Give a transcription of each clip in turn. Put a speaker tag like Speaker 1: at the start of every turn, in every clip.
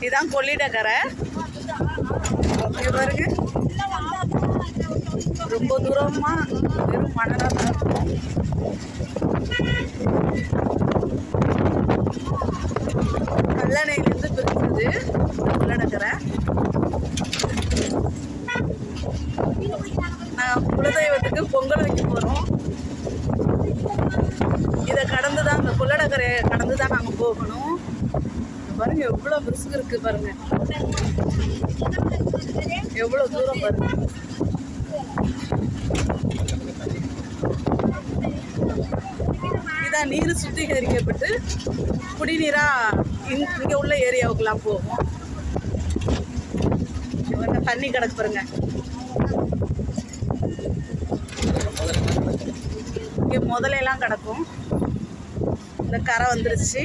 Speaker 1: இதுதான் கொள்ளிடக்கரை பாருங்க. ரொம்ப தூரமா வெறும் மணலாக தான் இருக்கும். கல்லணையிலேருந்து பிரிச்சது கொள்ளிடக்கரை நான் குலதெய்வத்துக்கு பொங்கல் வைக்க போகிறோம் இதை கடந்து தான் அந்த கொள்ளடக்கரையை கடந்து தான் நாங்கள் போகணும். பாருங்க எவ்வளோ பிரிசுக்கு இருக்கு பாருங்க. எவ்வளோ தூரம் பாருங்க. இதான் நீர் சுத்திகரிக்கப்பட்டு குடிநீராக இங் இங்கே உள்ள ஏரியாவுக்கெல்லாம் போகும். தண்ணி கிடக்கு பாருங்க. இங்கே முதலையெல்லாம் கிடக்கும். இந்த கரை வந்துருச்சு.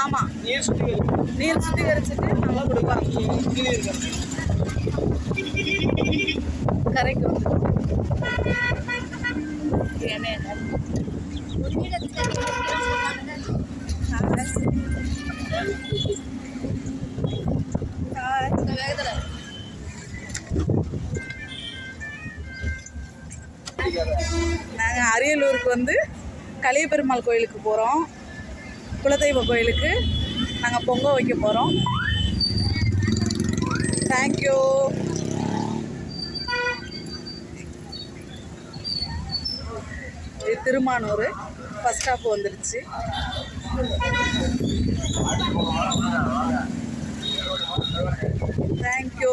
Speaker 1: ஆமாம்
Speaker 2: நீர் சுத்திகரிப்பு
Speaker 1: நீர் சுத்திகரிச்சுட்டு நல்லா கொடுப்பாங்க கரைக்கு வந்து. எண்ணெய் நாங்கள் அரியலூருக்கு வந்து கலியபெருமாள் கோயிலுக்கு போகிறோம் குலதெய்வ கோயிலுக்கு நாங்கள் பொங்கல் வைக்க போகிறோம் தேங்க்யூ இது திருமானூர். பஸ் ஸ்டாப் வந்துருச்சு. Thank you